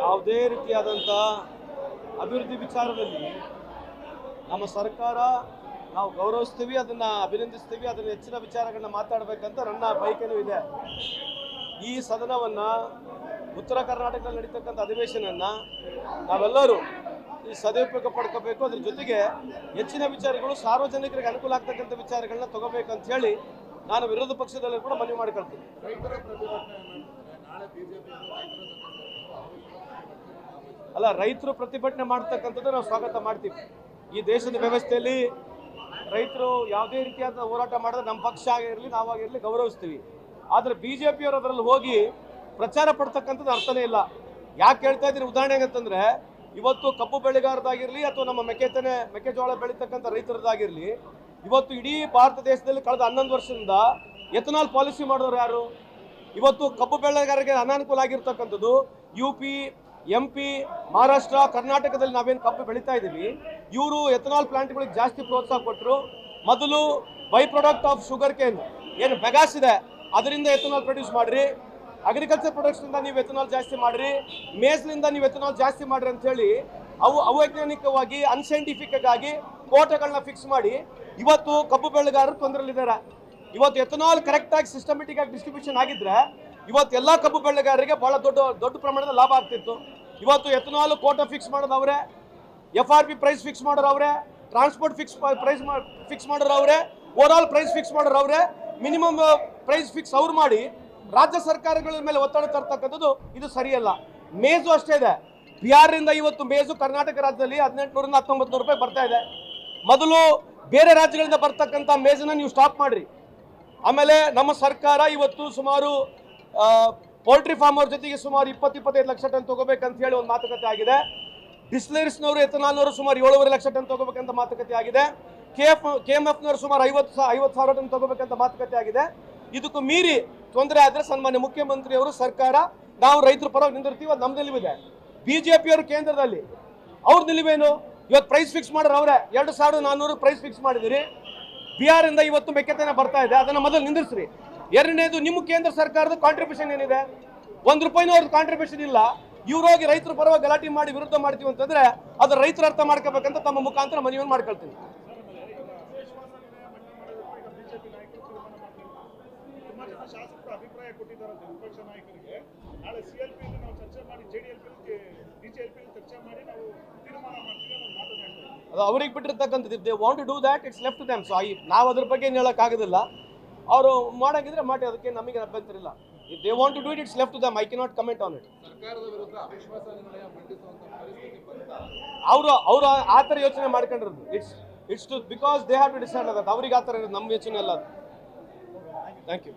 ಯಾವುದೇ ರೀತಿಯಾದಂಥ ಅಭಿವೃದ್ಧಿ ವಿಚಾರದಲ್ಲಿ ನಮ್ಮ ಸರ್ಕಾರ ನಾವು ಗೌರವಿಸ್ತೀವಿ, ಅದನ್ನ ಅಭಿನಂದಿಸ್ತೀವಿ, ಅದನ್ನ ಹೆಚ್ಚಿನ ವಿಚಾರಗಳನ್ನ ಮಾತಾಡಬೇಕಂತ ನನ್ನ ಬಯಕೆನೂ ಇದೆ. ಈ ಸದನವನ್ನ ಉತ್ತರ ಕರ್ನಾಟಕದಲ್ಲಿ ನಡೀತಕ್ಕಂಥ ಅಧಿವೇಶನನ್ನ ನಾವೆಲ್ಲರೂ ಈ ಸದುಪಯೋಗ ಪಡ್ಕೋಬೇಕು. ಅದ್ರ ಜೊತೆಗೆ ಹೆಚ್ಚಿನ ವಿಚಾರಗಳು ಸಾರ್ವಜನಿಕರಿಗೆ ಅನುಕೂಲ ಆಗ್ತಕ್ಕಂಥ ವಿಚಾರಗಳನ್ನ ತಗೋಬೇಕಂತ ಹೇಳಿ ನಾನು ವಿರೋಧ ಪಕ್ಷದಲ್ಲಿ ಕೂಡ ಮನವಿ ಮಾಡಿಕೊಳ್ತೀನಿ. ಅಲ್ಲ, ರೈತರು ಪ್ರತಿಭಟನೆ ಮಾಡ್ತಕ್ಕಂಥದ್ದು ನಾವು ಸ್ವಾಗತ ಮಾಡ್ತೀವಿ. ಈ ದೇಶದ ವ್ಯವಸ್ಥೆಯಲ್ಲಿ ರೈತರು ಯಾವುದೇ ರೀತಿಯಾದ ಹೋರಾಟ ಮಾಡಿದ್ರೆ ನಮ್ಮ ಪಕ್ಷ ಆಗಿರಲಿ ನಾವಾಗಿರಲಿ ಗೌರವಿಸ್ತೀವಿ. ಆದರೆ ಬಿ ಜೆ ಪಿಯವರು ಅದರಲ್ಲಿ ಹೋಗಿ ಪ್ರಚಾರ ಪಡ್ತಕ್ಕಂಥದ್ದು ಅರ್ಥನೇ ಇಲ್ಲ. ಯಾಕೆ ಹೇಳ್ತಾ ಇದ್ದೀನಿ? ಉದಾಹರಣೆಗೆ ಅಂತಂದ್ರೆ ಇವತ್ತು ಕಬ್ಬು ಬೆಳೆಗಾರದಾಗಿರಲಿ ಅಥವಾ ನಮ್ಮ ಮೆಕ್ಕೆತನೆ, ಮೆಕ್ಕೆಜೋಳ ಬೆಳೀತಕ್ಕಂಥ ರೈತರದಾಗಿರಲಿ ಇವತ್ತು ಇಡೀ ಭಾರತ ದೇಶದಲ್ಲಿ ಕಳೆದ ಹನ್ನೊಂದು ವರ್ಷದಿಂದ ಎಥನಾಲ್ ಪಾಲಿಸಿ ಮಾಡೋರು ಯಾರು? ಇವತ್ತು ಕಬ್ಬು ಬೆಳೆಗಾರರಿಗೆ ಅನಾನುಕೂಲ ಆಗಿರ್ತಕ್ಕಂಥದ್ದು U P M P Maharashtra ಕರ್ನಾಟಕದಲ್ಲಿ ನಾವೇನು ಕಬ್ಬು ಬೆಳೀತಾ ಇದ್ದೀವಿ. ಇವರು ಎಥನಾಲ್ ಪ್ಲಾಂಟ್ಗಳಿಗೆ ಜಾಸ್ತಿ ಪ್ರೋತ್ಸಾಹ ಕೊಟ್ಟರು ಮೊದಲು by product of sugar cane ಏನು ಬೆಗಾಸ್ ಇದೆ. ಅದರಿಂದ ಎಥನಾಲ್ ಪ್ರೊಡ್ಯೂಸ್ ಮಾಡಿರಿ. ಅಗ್ರಿಕಲ್ಚರ್ ಪ್ರೊಡಕ್ಟ್ಸ್ನಿಂದ ನೀವು ಎಥನಾಲ್ ಜಾಸ್ತಿ ಮಾಡಿರಿ. ಮೇಸ್ನಿಂದ ನೀವು ಎಥನಾಲ್ ಜಾಸ್ತಿ ಮಾಡಿರಿ ಅಂತ ಹೇಳಿ ಅವು ಅವೈಜ್ಞಾನಿಕವಾಗಿ ಅನ್ಸೈಂಟಿಫಿಕ್ ಆಗಿ ಕೋಟಗಳನ್ನ ಫಿಕ್ಸ್ ಮಾಡಿ ಇವತ್ತು ಕಬ್ಬು ಬೆಳೆಗಾರರು ತೊಂದರೆಯಲ್ಲಿದ್ದಾರೆ ಇವತ್ತು ಎಥನಾಲ್ ಕರೆಕ್ಟ್ ಆಗಿ ಸಿಸ್ಟಮೆಟಿಕ್ ಆಗಿ ಡಿಸ್ಟ್ರಿಬ್ಯೂಷನ್ ಆಗಿದ್ರೆ, ಇವತ್ತು ಎಲ್ಲ ಕಬ್ಬು ಬೆಳೆಗಾರರಿಗೆ ಬಹಳ ದೊಡ್ಡ ದೊಡ್ಡ ಪ್ರಮಾಣದ ಲಾಭ ಆಗ್ತಿತ್ತು. ಇವತ್ತು ಎಥನಾಲ್ ಕೋಟ ಫಿಕ್ಸ್ ಮಾಡೋದು ಅವರೇ F R P price fix ಮಾಡೋರು ಟ್ರಾನ್ಸ್ಪೋರ್ಟ್ ಫಿಕ್ಸ್ ಪ್ರೈಸ್ ಫಿಕ್ಸ್ ಮಾಡೋರು ಅವರೇ ಓವರ್ ಪ್ರೈಸ್ ಫಿಕ್ಸ್ ಮಾಡೋರು ಮಿನಿಮಮ್ ಪ್ರೈಸ್ ಫಿಕ್ಸ್ ಅವ್ರು ಮಾಡಿ, ರಾಜ್ಯ ಸರ್ಕಾರಗಳ ಮೇಲೆ ಒತ್ತಡ ತರ್ತಕ್ಕಂಥದ್ದು ಇದು ಸರಿಯಲ್ಲ. ಮೇಜು ಅಷ್ಟೇ ಇದೆ. ಬಿಹಾರದಿಂದ ಇವತ್ತು ಮೇಜು ಕರ್ನಾಟಕ ರಾಜ್ಯದಲ್ಲಿ ಹದಿನೆಂಟುನೂರಿಂದ ಹತ್ತೊಂಬತ್ತು ನೂರು ರೂಪಾಯಿ ಬರ್ತಾ ಇದೆ. ಮೊದಲು ಬೇರೆ ರಾಜ್ಯಗಳಿಂದ ಬರ್ತಕ್ಕಂಥ ಮೇಜನ್ನ ನೀವು ಸ್ಟಾಪ್ ಮಾಡ್ರಿ. ಆಮೇಲೆ ನಮ್ಮ ಸರ್ಕಾರ ಇವತ್ತು ಸುಮಾರು ಪೋಲ್ಟ್ರಿ ಫಾರ್ಮರ್ ಜೊತೆಗೆ ಸುಮಾರು ಇಪ್ಪತ್ತು ಇಪ್ಪತ್ತೈದು ಲಕ್ಷ ಟನ್ ತಗೋಬೇಕಂತ ಹೇಳಿ ಒಂದು ಮಾತುಕತೆ ಆಗಿದೆ. ಡಿಸ್ಲರಿಸ್ನವರು, ಎಥನಾಲ್ನವರು ಸುಮಾರು ಏಳುವರೆ ಲಕ್ಷ ಟನ್ ತಗೋಬೇಕಂತ ಮಾತುಕತೆ ಆಗಿದೆ. ಕೆ ಎಫ್ ಕೆ ಎಂ ಎಫ್ನವರು ಸುಮಾರು ಐವತ್ತು ಐವತ್ತು ಸಾವಿರ ಟನ್ ತಗೋಬೇಕಂತ ಮಾತುಕತೆ ಆಗಿದೆ. ಇದಕ್ಕೂ ಮೀರಿ ತೊಂದರೆ ಆದರೆ ಸನ್ಮಾನ್ಯ ಮುಖ್ಯಮಂತ್ರಿಯವರು ಸರ್ಕಾರ, ನಾವು ರೈತರ ಪರವಾಗಿ ನಿಂದಿರ್ತೀವಿ, ಅದು ನಮ್ಮ ನಿಲುವಿದೆ. ಪಿಯವರು ಕೇಂದ್ರದಲ್ಲಿ, ಅವ್ರ ನಿಲುವೇನು? ಇವತ್ತು ಪ್ರೈಸ್ ಫಿಕ್ಸ್ ಮಾಡೋರು ಅವರೇ. ಎರಡು ಸಾವಿರದ ನಾನ್ನೂರು ಪ್ರೈಸ್ ಫಿಕ್ಸ್ ಮಾಡಿದಿರಿ. ಇಂದ ಇವತ್ತು ಮೆಕ್ಕೆತೆನೆ ಬರ್ತಾ ಇದೆ. ಅದನ್ನ ಮೊದಲು ನಿಂದಿಸ್ರಿ ಎರಡನೇದು ನಿಮ್ಮ ಕೇಂದ್ರ ಸರ್ಕಾರದ ಕಾಂಟ್ರಿಬ್ಯೂಷನ್ ಏನಿದೆ? ಒಂದು ರೂಪಾಯಿನೂ ಅವ್ರದ್ದು ಕಾಂಟ್ರಿಬ್ಯೂಷನ್ ಇಲ್ಲ. ಇವ್ರು ರೈತರು ಪರವಾಗಿ ಗಲಾಟೆ ಮಾಡಿ ವಿರುದ್ಧ ಮಾಡ್ತೀವಿ ಅಂತಂದ್ರೆ ಅದು ರೈತರ ಅರ್ಥ ಮಾಡ್ಕೋಬೇಕಂತ ತಮ್ಮ ಮುಖಾಂತರ ಮನವಿಯನ್ನು ಮಾಡ್ಕೊಳ್ತೀನಿ. ಚರ್ಚೆ ಮಾಡಿ ನಾವು ತೀರ್ಮಾನ ಮಾಡ್ತೀವಿ ಅದು ಅವ್ರಿಗೆ ಬಿಟ್ಟಿರ್ತಕ್ಕಂಥದ್ದು they want to do that it's left them so I ನಾವು ಅದ್ರ ಬಗ್ಗೆ ಏನು ಹೇಳೋಕ್ಕಾಗೋದಿಲ್ಲ ಅವರು ಮಾಡೋಕ್ಕಿದ್ರೆ ಮಾಡಿ ಅದಕ್ಕೆ ನಮಗೆ ಅಭ್ಯಂತರ ಇಲ್ಲ. If they want to do it it's left to them I cannot comment on it ಅವರು ಅವರು ಆ ಥರ ಯೋಚನೆ ಮಾಡ್ಕೊಂಡಿರೋದು. It's it's to because they have to decide ಅದ ಅವ್ರಿಗೆ ಆ ಥರ ಇರೋದು. ನಮ್ಮ ಯೋಚನೆ ಅಲ್ಲ ಅದು. Thank you